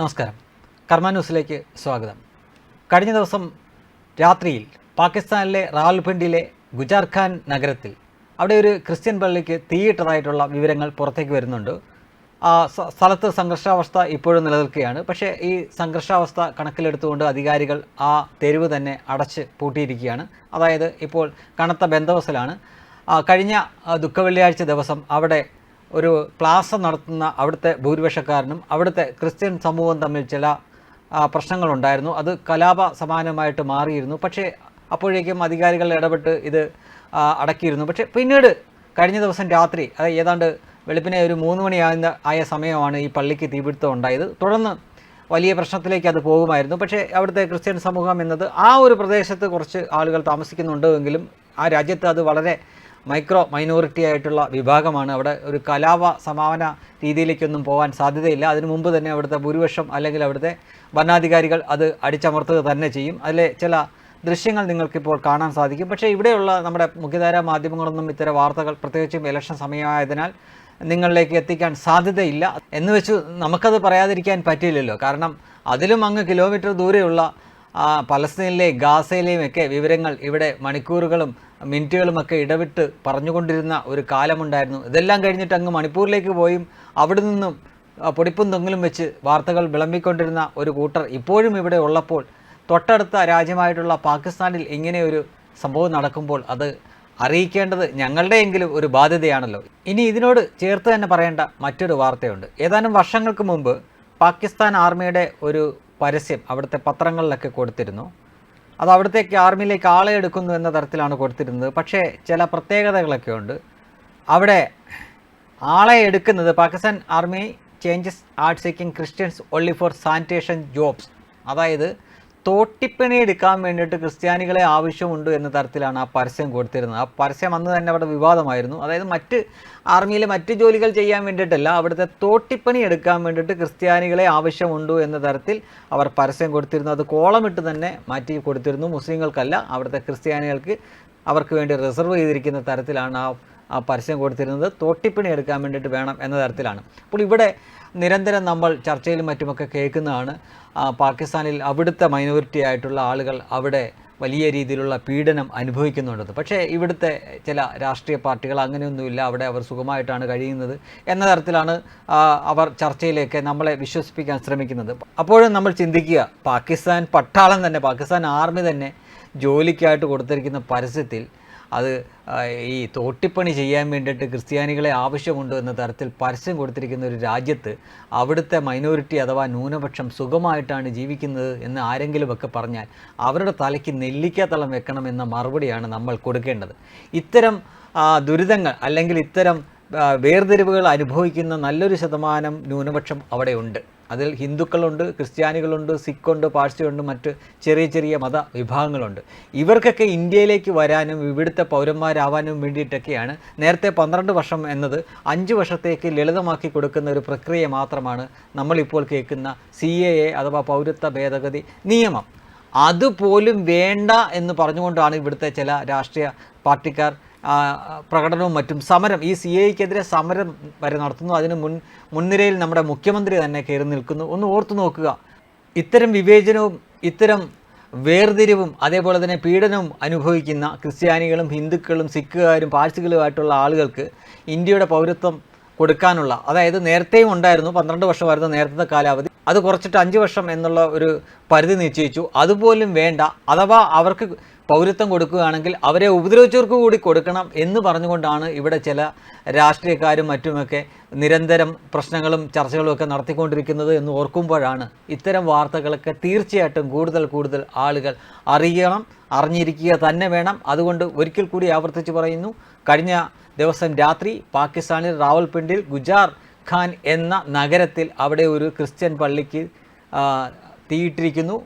നമസ്കാരം. കർമ്മ ന്യൂസിലേക്ക് സ്വാഗതം. കഴിഞ്ഞ ദിവസം രാത്രിയിൽ പാകിസ്ഥാനിലെ റാവൽപിണ്ടിയിലെ ഗുജാർഖാൻ നഗരത്തിൽ അവിടെ ഒരു ക്രിസ്ത്യൻ പള്ളിക്ക് തീയിട്ടതായിട്ടുള്ള വിവരങ്ങൾ പുറത്തേക്ക് വരുന്നുണ്ട്. ആ സ്ഥലത്ത് സംഘർഷാവസ്ഥ ഇപ്പോഴും നിലനിൽക്കുകയാണ്. പക്ഷേ ഈ സംഘർഷാവസ്ഥ കണക്കിലെടുത്തുകൊണ്ട് അധികാരികൾ ആ തെരുവ് തന്നെ അടച്ച് പൂട്ടിയിരിക്കുകയാണ്. അതായത് ഇപ്പോൾ കനത്ത ബന്ധവസലാണ് കഴിഞ്ഞ ദുഃഖവെള്ളിയാഴ്ച ദിവസം അവിടെ ഒരു ക്ലാസ് നടത്തുന്ന അവിടുത്തെ ഭൂരിപക്ഷക്കാരനും അവിടുത്തെ ക്രിസ്ത്യൻ സമൂഹം തമ്മിൽ ചില പ്രശ്നങ്ങളുണ്ടായിരുന്നു. അത് കലാപ സമാനമായിട്ട് മാറിയിരുന്നു. പക്ഷേ അപ്പോഴേക്കും അധികാരികൾ ഇടപെട്ട് ഇത് അടക്കിയിരുന്നു. പക്ഷേ പിന്നീട് കഴിഞ്ഞ ദിവസം രാത്രി അതായത് ഏതാണ്ട് വെളുപ്പിനെ ഒരു മൂന്ന് മണിയാകുന്ന ആയ സമയമാണ് ഈ പള്ളിക്ക് തീപിടുത്തം ഉണ്ടായത്. തുടർന്ന് വലിയ പ്രശ്നത്തിലേക്ക് അത് പോകുമായിരുന്നു. പക്ഷേ അവിടുത്തെ ക്രിസ്ത്യൻ സമൂഹം എന്നത് ആ ഒരു പ്രദേശത്ത് കുറച്ച് ആളുകൾ താമസിക്കുന്നുണ്ട് എങ്കിലും ആ രാജ്യത്ത് അത് വളരെ മൈക്രോ മൈനോറിറ്റി ആയിട്ടുള്ള വിഭാഗമാണ്. അവിടെ ഒരു കലാപ സമാപന രീതിയിലേക്കൊന്നും പോകാൻ സാധ്യതയില്ല. അതിനു മുമ്പ് തന്നെ അവിടുത്തെ ഭൂരിപക്ഷം അല്ലെങ്കിൽ അവിടുത്തെ ഭരണാധികാരികൾ അത് അടിച്ചമർത്തുക തന്നെ ചെയ്യും. അതിലെ ചില ദൃശ്യങ്ങൾ നിങ്ങൾക്കിപ്പോൾ കാണാൻ സാധിക്കും. പക്ഷേ ഇവിടെയുള്ള നമ്മുടെ മുഖ്യധാര മാധ്യമങ്ങളൊന്നും ഇത്തരം വാർത്തകൾ പ്രത്യേകിച്ചും ഇലക്ഷൻ സമയമായതിനാൽ നിങ്ങളിലേക്ക് എത്തിക്കാൻ സാധ്യതയില്ല എന്ന് വെച്ച് നമുക്കത് പറയാതിരിക്കാൻ പറ്റില്ലല്ലോ. കാരണം അതിലും അങ്ങ് കിലോമീറ്റർ ദൂരെയുള്ള പലസ്തീനിലെയും ഗാസയിലെയും ഒക്കെ വിവരങ്ങൾ ഇവിടെ മണിക്കൂറുകളും മിനിറ്റുകളുമൊക്കെ ഇടവിട്ട് പറഞ്ഞുകൊണ്ടിരുന്ന ഒരു കാലമുണ്ടായിരുന്നു. ഇതെല്ലാം കഴിഞ്ഞിട്ട് അങ്ങ് മണിപ്പൂരിലേക്ക് പോയും. അവിടെ നിന്നും പൊടിപ്പും തൊങ്ങലും വെച്ച് വാർത്തകൾ വിളമ്പിക്കൊണ്ടിരുന്ന ഒരു കൂട്ടർ ഇപ്പോഴും ഇവിടെ ഉള്ളപ്പോൾ തൊട്ടടുത്ത രാജ്യമായിട്ടുള്ള പാകിസ്ഥാനിൽ ഇങ്ങനെ ഒരു സംഭവം നടക്കുമ്പോൾ അത് അറിയിക്കേണ്ടത് ഞങ്ങളുടെയെങ്കിലും ഒരു ബാധ്യതയാണല്ലോ. ഇനി ഇതിനോട് ചേർത്ത് തന്നെ പറയേണ്ട മറ്റൊരു വാർത്തയുണ്ട്. ഏതാനും വർഷങ്ങൾക്ക് മുമ്പ് പാകിസ്ഥാൻ ആർമിയുടെ ഒരു പരസ്യം അവിടുത്തെ പത്രങ്ങളിലൊക്കെ കൊടുത്തിരുന്നു. അത് അവിടത്തേക്ക് ആർമിയിലേക്ക് ആളെ എടുക്കുന്നു എന്ന തരത്തിലാണ് കൊടുത്തിരുന്നത്. പക്ഷേ ചില പ്രത്യേകതകളൊക്കെ ഉണ്ട്. അവിടെ ആളെ എടുക്കുന്നത് Pakistan army changes ad seeking Christians only for sanitation jobs. അതായത് തോട്ടിപ്പണി എടുക്കാൻ വേണ്ടിയിട്ട് ക്രിസ്ത്യാനികളെ ആവശ്യമുണ്ട് എന്ന തരത്തിലാണ് ആ പരസ്യം കൊടുത്തിരുന്നത്. ആ പരസ്യം അന്ന് തന്നെ അവിടെ വിവാദമായിരുന്നു. അതായത് മറ്റ് ആർമിയിലെ മറ്റ് ജോലികൾ ചെയ്യാൻ വേണ്ടിയിട്ടല്ല അവിടുത്തെ തോട്ടിപ്പണി എടുക്കാൻ വേണ്ടിയിട്ട് ക്രിസ്ത്യാനികളെ ആവശ്യമുണ്ട് എന്ന തരത്തിൽ അവർ പരസ്യം കൊടുത്തിരുന്നു. അത് കോളമിട്ട് തന്നെ മാറ്റി കൊടുത്തിരുന്നു. മുസ്ലിങ്ങൾക്കല്ല അവിടുത്തെ ക്രിസ്ത്യാനികൾക്ക് അവർക്ക് വേണ്ടി റിസർവ് ചെയ്തിരിക്കുന്ന തരത്തിലാണ് ആ ആ പരസ്യം കൊടുത്തിരുന്നത് തോട്ടിപ്പണി എടുക്കാൻ വേണ്ടിയിട്ട് വേണം എന്ന തരത്തിലാണ്. അപ്പോൾ ഇവിടെ നിരന്തരം നമ്മൾ ചർച്ചയിലും മറ്റുമൊക്കെ കേൾക്കുന്നതാണ് പാകിസ്ഥാനിൽ അവിടുത്തെ മൈനോറിറ്റി ആയിട്ടുള്ള ആളുകൾ അവിടെ വലിയ രീതിയിലുള്ള പീഡനം അനുഭവിക്കുന്നുണ്ടെന്ന് പക്ഷേ ഇവിടുത്തെ ചില രാഷ്ട്രീയ പാർട്ടികൾ അങ്ങനെയൊന്നുമില്ല അവിടെ അവർ സുഖമായിട്ടാണ് കഴിയുന്നത് എന്ന തരത്തിലാണ് അവർ ചർച്ചയിലേക്ക് നമ്മളെ വിശ്വസിപ്പിക്കാൻ ശ്രമിക്കുന്നത്. അപ്പോഴും നമ്മൾ ചിന്തിക്കുക പാകിസ്ഥാൻ പട്ടാളം തന്നെ പാകിസ്ഥാൻ ആർമി തന്നെ ജോലിക്കായിട്ട് കൊടുത്തിരിക്കുന്ന പരസ്യത്തിൽ അത് ഈ തോട്ടിപ്പണി ചെയ്യാൻ വേണ്ടിയിട്ട് ക്രിസ്ത്യാനികളെ ആവശ്യമുണ്ട് എന്ന തരത്തിൽ പരസ്യം കൊടുത്തിരിക്കുന്ന ഒരു രാജ്യത്ത് അവിടുത്തെ മൈനോറിറ്റി അഥവാ ന്യൂനപക്ഷം സുഖമായിട്ടാണ് ജീവിക്കുന്നത് എന്ന് ആരെങ്കിലുമൊക്കെ പറഞ്ഞാൽ അവരുടെ തലയ്ക്ക് നെല്ലിക്കാത്തളം വെക്കണം എന്ന മറുപടിയാണ് നമ്മൾ കൊടുക്കേണ്ടത്. ഇത്തരം ദുരിതങ്ങൾ അല്ലെങ്കിൽ ഇത്തരം വേർതിരിവുകൾ അനുഭവിക്കുന്ന നല്ലൊരു ശതമാനം ന്യൂനപക്ഷം അവിടെയുണ്ട്. അതിൽ ഹിന്ദുക്കളുണ്ട് ക്രിസ്ത്യാനികളുണ്ട് സിഖുണ്ട് പാഴ്സിയുണ്ട് മറ്റ് ചെറിയ ചെറിയ മത വിഭാഗങ്ങളുണ്ട്. ഇവർക്കൊക്കെ ഇന്ത്യയിലേക്ക് വരാനും ഇവിടുത്തെ പൗരന്മാരാവാനും വേണ്ടിയിട്ടൊക്കെയാണ് നേരത്തെ പന്ത്രണ്ട് വർഷം എന്നത് അഞ്ച് വർഷത്തേക്ക് ലളിതമാക്കി കൊടുക്കുന്ന ഒരു പ്രക്രിയ മാത്രമാണ് നമ്മളിപ്പോൾ കേൾക്കുന്ന സി എ എ അഥവാ പൗരത്വ ഭേദഗതി നിയമം. അതുപോലും വേണ്ട എന്ന് പറഞ്ഞുകൊണ്ടാണ് ഇവിടുത്തെ ചില രാഷ്ട്രീയ പാർട്ടിക്കാർ പ്രകടനവും മറ്റും സമരം ഈ സി എക്കെതിരെ സമരം വരെ നടത്തുന്നു. അതിന് മുൻ മുൻനിരയിൽ നമ്മുടെ മുഖ്യമന്ത്രി തന്നെ കയറി നിൽക്കുന്നു. ഒന്ന് ഓർത്തു നോക്കുക. ഇത്തരം വിവേചനവും ഇത്തരം വേർതിരിവും അതേപോലെ തന്നെ പീഡനവും അനുഭവിക്കുന്ന ക്രിസ്ത്യാനികളും ഹിന്ദുക്കളും സിഖുകാരും പാഴ്സികളുമായിട്ടുള്ള ആളുകൾക്ക് ഇന്ത്യയുടെ പൗരത്വം കൊടുക്കാനുള്ള അതായത് നേരത്തെയും ഉണ്ടായിരുന്നു പന്ത്രണ്ട് വർഷമായിരുന്നു നേരത്തെ കാലാവധി അത് കുറച്ചിട്ട് അഞ്ച് വർഷം എന്നുള്ള ഒരു പരിധി നിശ്ചയിച്ചു. അതുപോലും വേണ്ട അഥവാ അവർക്ക് പൗരത്വം കൊടുക്കുകയാണെങ്കിൽ അവരെ ഉപദ്രവിച്ചവർക്ക് കൂടി കൊടുക്കണം എന്ന് പറഞ്ഞുകൊണ്ടാണ് ഇവിടെ ചില രാഷ്ട്രീയക്കാരും മറ്റുമൊക്കെ നിരന്തരം പ്രശ്നങ്ങളും ചർച്ചകളും ഒക്കെ നടത്തിക്കൊണ്ടിരിക്കുന്നത് എന്ന് ഓർക്കുമ്പോഴാണ് ഇത്തരം വാർത്തകളൊക്കെ തീർച്ചയായിട്ടും കൂടുതൽ കൂടുതൽ ആളുകൾ അറിയണം അറിഞ്ഞിരിക്കുക തന്നെ വേണം. അതുകൊണ്ട് ഒരിക്കൽ കൂടി ആവർത്തിച്ച് പറയുന്നു കഴിഞ്ഞ ദിവസം രാത്രി പാകിസ്ഥാനിൽ റാവൽപിണ്ടിൽ ഗുജാർ ഖാൻ എന്ന നഗരത്തിൽ അവിടെ ഒരു ക്രിസ്ത്യൻ പള്ളിക്ക് തീയിട്ടിരിക്കുന്നു.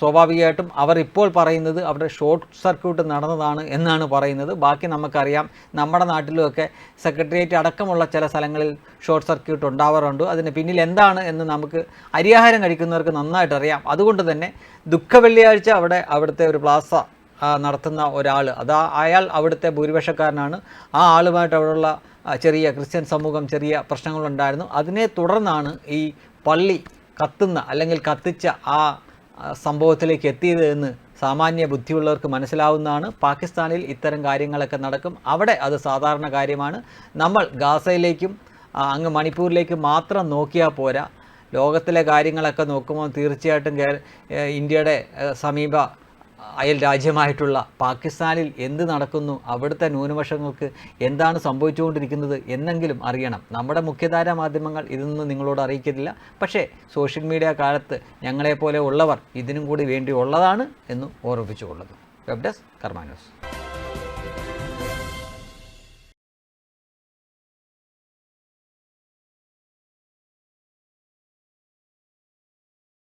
സ്വാഭാവികമായിട്ടും അവർ ഇപ്പോൾ പറയുന്നത് അവിടെ ഷോർട്ട് സർക്യൂട്ട് നടന്നതാണ് എന്നാണ് പറയുന്നത്. ബാക്കി നമുക്കറിയാം നമ്മുടെ നാട്ടിലുമൊക്കെ സെക്രട്ടേറിയറ്റ് അടക്കമുള്ള ചില സ്ഥലങ്ങളിൽ ഷോർട്ട് സർക്യൂട്ട് ഉണ്ടാവാറുണ്ട്. അതിന് പിന്നിൽ എന്താണ് എന്ന് നമുക്ക് അരിയാഹാരം കഴിക്കുന്നവർക്ക് നന്നായിട്ട് അറിയാം. അതുകൊണ്ട് തന്നെ ദുഃഖ വെള്ളിയാഴ്ച അവിടെ അവിടുത്തെ ഒരു പ്ലാസ നടത്തുന്ന ഒരാൾ അതാ അയാൾ അവിടുത്തെ ഭൂരിപക്ഷക്കാരനാണ്. ആ ആളുമായിട്ട് അവിടെയുള്ള ചെറിയ ക്രിസ്ത്യൻ സമൂഹം ചെറിയ പ്രശ്നങ്ങളുണ്ടായിരുന്നു. അതിനെ തുടർന്നാണ് ഈ പള്ളി കത്തുന്ന അല്ലെങ്കിൽ കത്തിച്ച ആ, സംഭവത്തിലേക്ക് എത്തിയത് എന്ന് സാമാന്യ ബുദ്ധിയുള്ളവർക്ക് മനസ്സിലാവുന്നതാണ്. പാകിസ്ഥാനിൽ ഇത്തരം കാര്യങ്ങളൊക്കെ നടക്കും. അവിടെ അത് സാധാരണ കാര്യമാണ്. നമ്മൾ ഗാസയിലേക്കും അങ്ങ് മണിപ്പൂരിലേക്കും മാത്രം നോക്കിയാൽ പോരാ. ലോകത്തിലെ കാര്യങ്ങളൊക്കെ നോക്കുമ്പോൾ തീർച്ചയായിട്ടും ഇന്ത്യയുടെ സമീപ അയൽ രാജ്യമായിട്ടുള്ള പാകിസ്ഥാനിൽ എന്ത് നടക്കുന്നു അവിടുത്തെ ന്യൂനപക്ഷങ്ങൾക്ക് എന്താണ് സംഭവിച്ചുകൊണ്ടിരിക്കുന്നത് എന്നെങ്കിലും അറിയണം. നമ്മുടെ മുഖ്യധാര മാധ്യമങ്ങൾ ഇതൊന്നും നിങ്ങളോട് അറിയിക്കുന്നില്ല പക്ഷേ സോഷ്യൽ മീഡിയ കാലത്ത് ഞങ്ങളെപ്പോലെ ഉള്ളവർ ഇതിനും കൂടി വേണ്ടി ഉള്ളതാണ് എന്ന് ഓർമ്മിപ്പിച്ചുകൊള്ളുന്നു. Web desk Karma news